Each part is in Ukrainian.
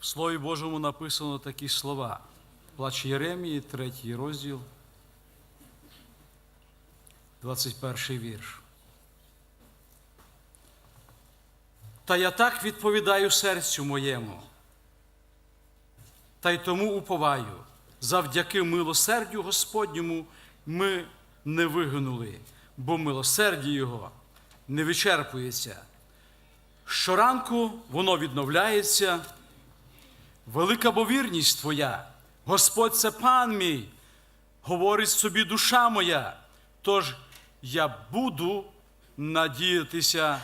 В Слові Божому написано такі слова. Плач Єремії, третій розділ, 21 вірш. Та я так відповідаю серцю моєму, та й тому уповаю, завдяки милосердю Господньому ми не вигинули, бо милосердя Його не вичерпується. Щоранку воно відновляється. Велика бо вірність Твоя, Господь це пан мій, говорить собі душа моя, тож я буду надіятися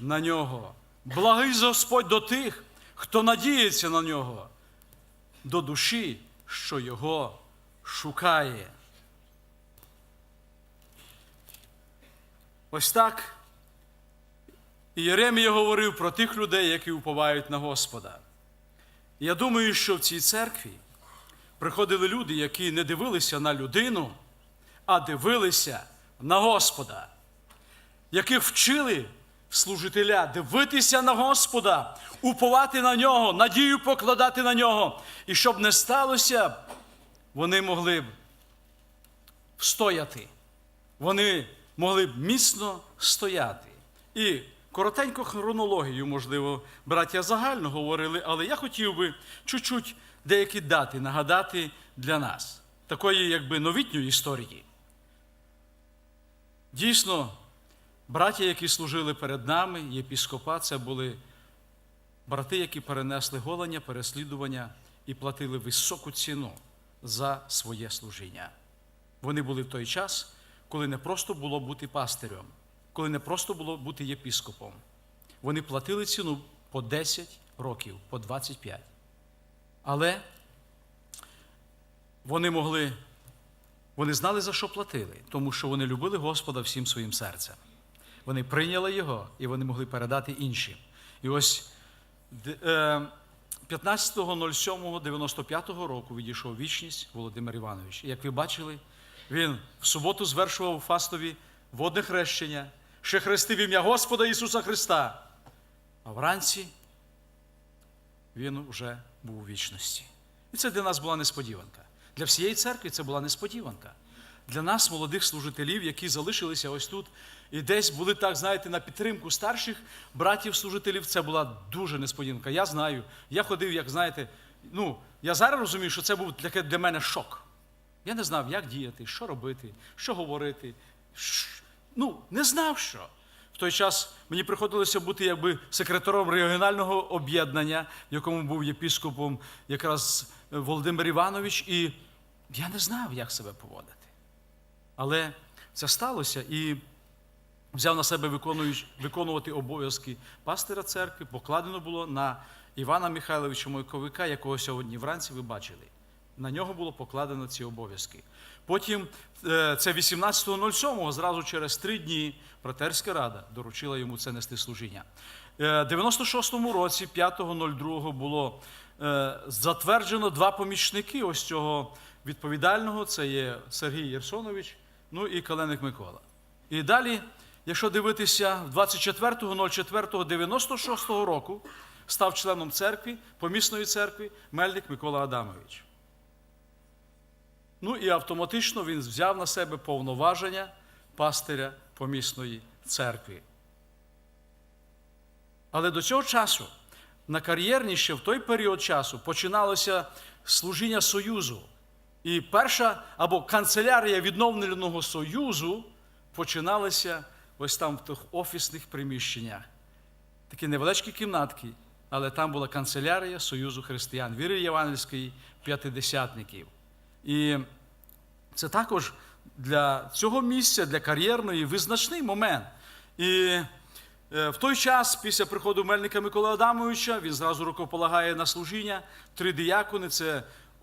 на нього. Благий Господь до тих, хто надіється на нього, до душі, що його шукає. Ось так Єремія говорив про тих людей, які уповають на Господа. Я думаю, що в цій церкві приходили люди, які не дивилися на людину, а дивилися на Господа, яких вчили служителя дивитися на Господа, уповати на нього, надію покладати на нього. І щоб не сталося, вони могли б встояти. Вони могли б міцно стояти. І коротенько хронологію, можливо, браття загально говорили, але я хотів би чуть-чуть деякі дати нагадати для нас, такої якби новітньої історії. Дійсно, браття, які служили перед нами, єпіскопа, це були брати, які перенесли голення, переслідування і платили високу ціну за своє служіння. Вони були в той час, коли не просто було бути пастирем, коли не просто було бути єпіскопом. Вони платили ціну по 10 років, по 25. Але вони могли, вони знали, за що платили, тому що вони любили Господа всім своїм серцем. Вони прийняли його і вони могли передати іншим. І ось д- е, 15.07.95 року відійшов вічність Володимир Іванович. І як ви бачили, він в суботу звершував Фастові водне хрещення, ще хрестив ім'я Господа Ісуса Христа. А вранці він вже був у вічності. І це для нас була несподіванка. Для всієї церкви це була несподіванка. Для нас, молодих служителів, які залишилися ось тут і десь були так, знаєте, на підтримку старших братів-служителів, це була дуже несподіванка. Я знаю, я ходив, як знаєте, ну, я зараз розумію, що це був для, мене шок. Я не знав, як діяти, що робити, що говорити. Ну, не знав що. В той час мені приходилося бути якби секретарем регіонального об'єднання, в якому був єпіскопом якраз е, Володимир Іванович, і я не знав, як себе поводити. Але це сталося і взяв на себе виконувати обов'язки пастира церкви, покладено було на Івана Михайловича Мойковика, якого сьогодні вранці ви бачили. На нього було покладено ці обов'язки. Потім е, це 18.07, зразу через три дні братерська рада доручила йому це нести служіння. Е, 96-му році, 5.02, було е, затверджено два помічники ось цього відповідального. Це є Сергій Єрсонович, ну і Каленик Микола. І далі, якщо дивитися, 24.04.96 року став членом церкви, помісної церкви Мельник Микола Адамович. Ну і автоматично він взяв на себе повноваження пастиря помісної церкви. Але до цього часу на кар'єрні ще в той період часу починалося служіння Союзу. І перша або канцелярія відновленого Союзу починалася ось там в тих офісних приміщеннях. Такі невеличкі кімнатки, але там була канцелярія Союзу християн, віри Євангельської п'ятидесятників. І це також для цього місця, для кар'єрної визначний момент. І е, в той час, після приходу Мельника Миколи Адамовича, він зразу рукополагає на служіння. Три діякони це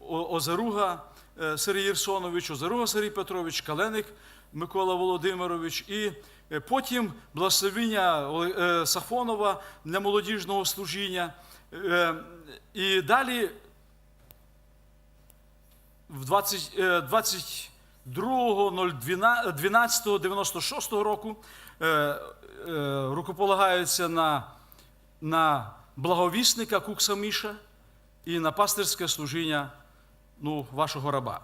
Озаруга е, Сергій Єрсонович, Озаруга Сергій Петрович, Каленик Микола Володимирович. І е, потім благословіння Сафонова для молодіжного служіння. І далі в 20, е, 22.12.96 року е, е, рукополагаються на, на благовісника Кукса Міша, і на пастирське служіння ну, вашого раба.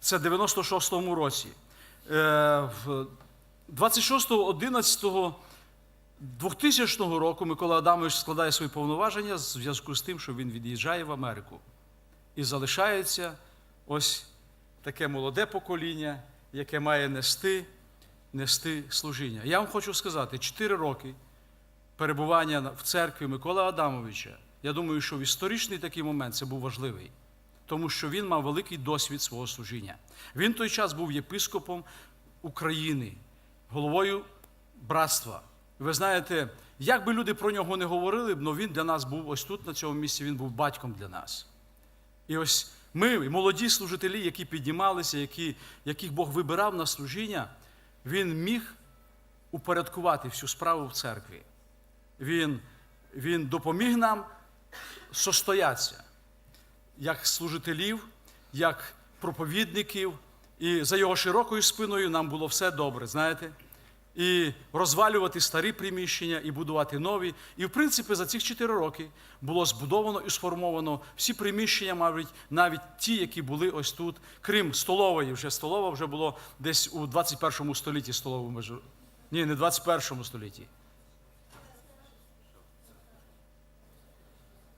Це в 96-му році. Е, в 26.11.2000 року Микола Адамович складає свої повноваження в зв'язку з тим, що він від'їжджає в Америку. І залишається ось таке молоде покоління, яке має нести, нести служіння. Я вам хочу сказати, 4 роки перебування в церкві Миколи Адамовича, я думаю, що в історичний такий момент це був важливий, тому що він мав великий досвід свого служіння. Він в той час був єпископом України, головою братства. Ви знаєте, як би люди про нього не говорили, але він для нас був ось тут, на цьому місці, він був батьком для нас. І ось ми, молоді служителі, які піднімалися, які, яких Бог вибирав на служіння, він міг упорядкувати всю справу в церкві. Він, він допоміг нам состоятися як служителів, як проповідників, і за його широкою спиною нам було все добре, знаєте? І розвалювати старі приміщення і будувати нові. І, в принципі, за цих 4 роки було збудовано і сформовано всі приміщення, мабуть, навіть ті, які були ось тут, крім столової. Вже столова вже було десь у 21 столітті столову межу. Ні, не 21 столітті.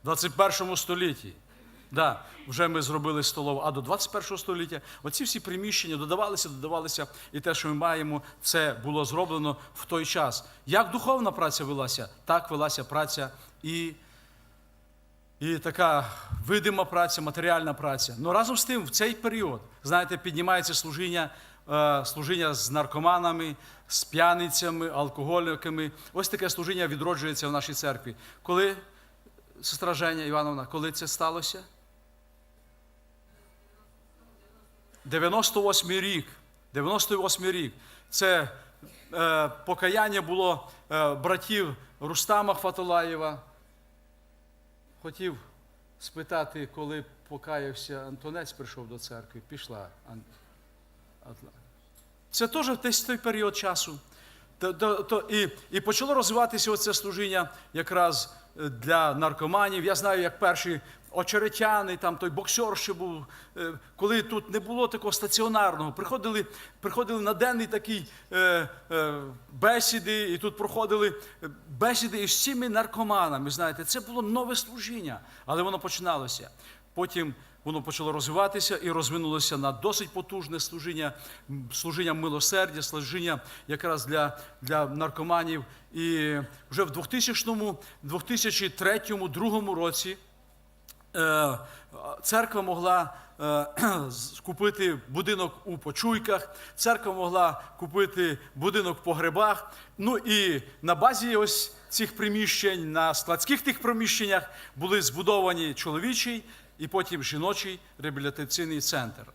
21 столітті. Да, вже ми зробили столову. А до 21 століття оці всі приміщення додавалися, додавалися, і те, що ми маємо, це було зроблено в той час. Як духовна праця велася, так велася праця і, і така видима праця, матеріальна праця. Ну разом з тим, в цей період, знаєте, піднімається служіння. е, Служіння з наркоманами, з п'яницями, алкоголіками. Ось таке служіння відроджується в нашій церкві. Коли сестра Женя Івановна, коли це сталося? 98 рік. 98 рік. Це е, покаяння було е, братів Рустама Фатулаєва. Хотів спитати, коли покаявся Антонець, прийшов до церкви. Пішла. Це теж десь той період часу. І, і почало розвиватися оце служіння якраз для наркоманів. Я знаю, як перші очеретяни, там той боксер що був, е, коли тут не було такого стаціонарного. Приходили, приходили на денний такий е, е, бесіди, і тут проходили е, бесіди із всіми наркоманами. Знаєте, це було нове служіння, але воно починалося. Потім воно почало розвиватися і розвинулося на досить потужне служіння, служіння милосердя, служіння якраз для, для наркоманів. І вже в 2000-му, 2003-2002 році е, церква могла е, купити будинок у Почуйках, церква могла купити будинок в погребах. Ну і на базі ось цих приміщень, на складських тих приміщеннях були збудовані чоловічий і потім жіночий реабілітаційний центр.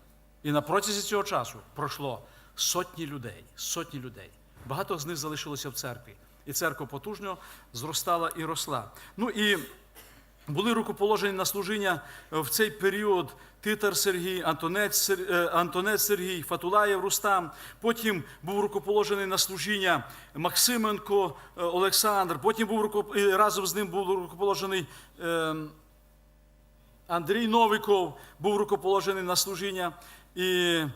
І на протязі цього часу пройшло сотні людей, сотні людей. Багато з них залишилося в церкві. І церква потужно зростала і росла. Ну і були рукоположені на служіння в цей період Титар Сергій, Антонець, е, Сергій, Фатулаєв Рустам. Потім був рукоположений на служіння Максименко е, Олександр. Потім був разом з ним був рукоположений е, Андрій Новиков, був рукоположений на служіння. І е,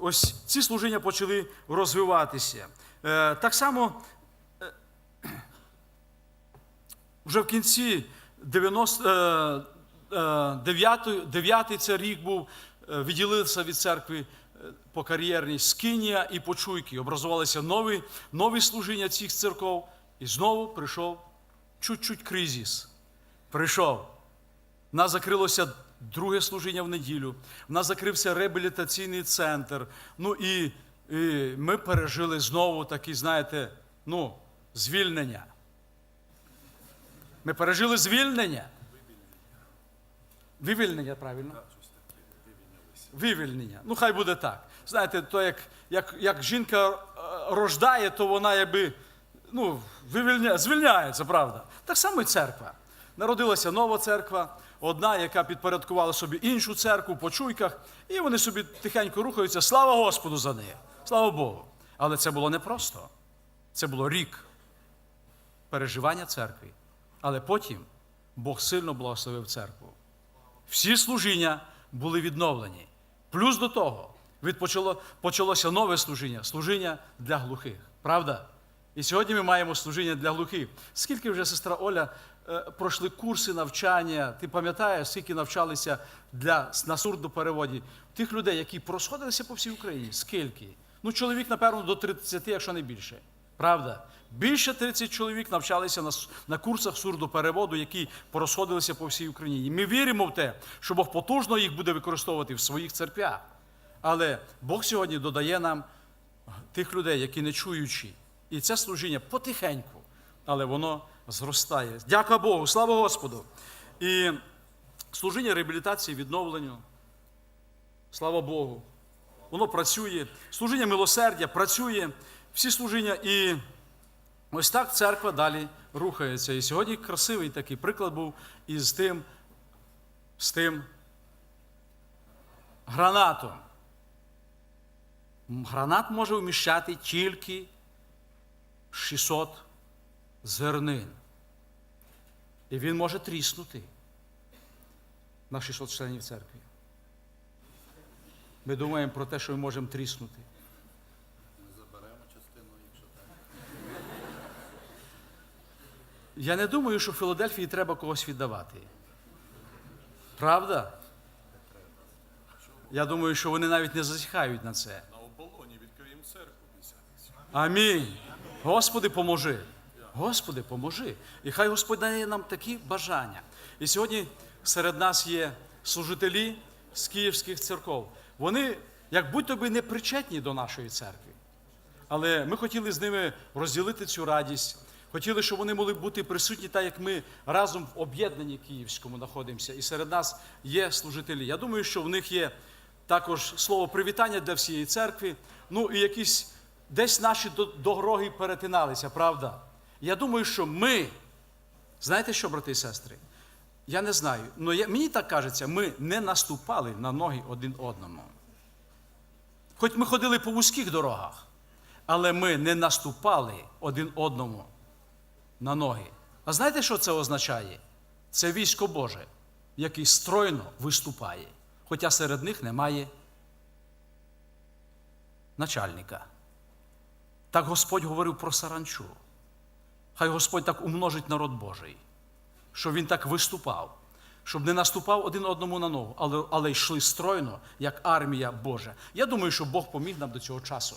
ось ці служіння почали розвиватися. Е, Так само вже в кінці 99 це рік був, е, відділився від церкви е, по кар'єрній Скинія і Почуйки. Образувалися нові, нові служіння цих церков. І знову прийшов чуть-чуть кризис. Прийшов. У нас закрилося друге служіння в неділю. У нас закрився реабілітаційний центр. Ну і, і ми пережили знову такі, знаєте, ну, звільнення. Ми пережили звільнення. Вивільнення, правильно? Вивільнення. Ну, хай буде так. Знаєте, то як, як, як жінка е, рождає, то вона якби ну, вивільня, звільняється, правда. Так само і церква. Народилася нова церква, одна, яка підпорядкувала собі іншу церкву по чуйках, і вони собі тихенько рухаються. Слава Господу за неї. Слава Богу. Але це було непросто. Це було рік переживання церкви. Але потім Бог сильно благословив церкву. Всі служіння були відновлені. Плюс до того, відпочало, почалося нове служіння служіння для глухих. Правда? І сьогодні ми маємо служіння для глухих. Скільки вже сестра Оля пройшли курси навчання? Ти пам'ятаєш, скільки навчалися для, на сурдопереводі тих людей, які просходилися по всій Україні? Скільки? Ну, чоловік, напевно, до 30, якщо не більше. Правда? Більше 30 чоловік навчалися на, на курсах сурдопереводу, які порозходилися по всій Україні. І ми віримо в те, що Бог потужно їх буде використовувати в своїх церквях. Але Бог сьогодні додає нам тих людей, які не чуючі. І це служіння потихеньку, але воно зростає. Дяка Богу, слава Господу. І служіння реабілітації, відновленню. Слава Богу. Воно працює. Служіння милосердя працює. Всі служіння. І ось так церква далі рухається. І сьогодні красивий такий приклад був із тим, з тим гранатом. Гранат може вміщати тільки 600 зернин. І він може тріснути на 600 членів церкви. Ми думаємо про те, що ми можемо тріснути. Ми заберемо частину, якщо так. Я не думаю, що в Філадельфії треба когось віддавати. Правда? Я думаю, що вони навіть не зазіхають на це. На оболоні відкриємо церкву. Амінь. Господи, поможи. Господи, поможи. І хай Господь дає нам такі бажання. І сьогодні серед нас є служителі з київських церков. Вони, як будь-то би, не причетні до нашої церкви. Але ми хотіли з ними розділити цю радість. Хотіли, щоб вони могли бути присутні, так як ми разом в об'єднанні Київському знаходимося. І серед нас є служителі. Я думаю, що в них є також слово привітання для всієї церкви. Ну і якісь десь наші дороги перетиналися, правда? Я думаю, що ми, знаєте що, брати і сестри? Я не знаю, але мені так кажеться, ми не наступали на ноги один одному. Хоч ми ходили по вузьких дорогах, але ми не наступали один одному на ноги. А знаєте, що це означає? Це військо Боже, який стройно виступає, хоча серед них немає начальника. Так Господь говорив про саранчу. Хай Господь так умножить народ Божий, щоб він так виступав, щоб не наступав один одному на ногу, але, але йшли стройно, як армія Божа. Я думаю, що Бог поміг нам до цього часу.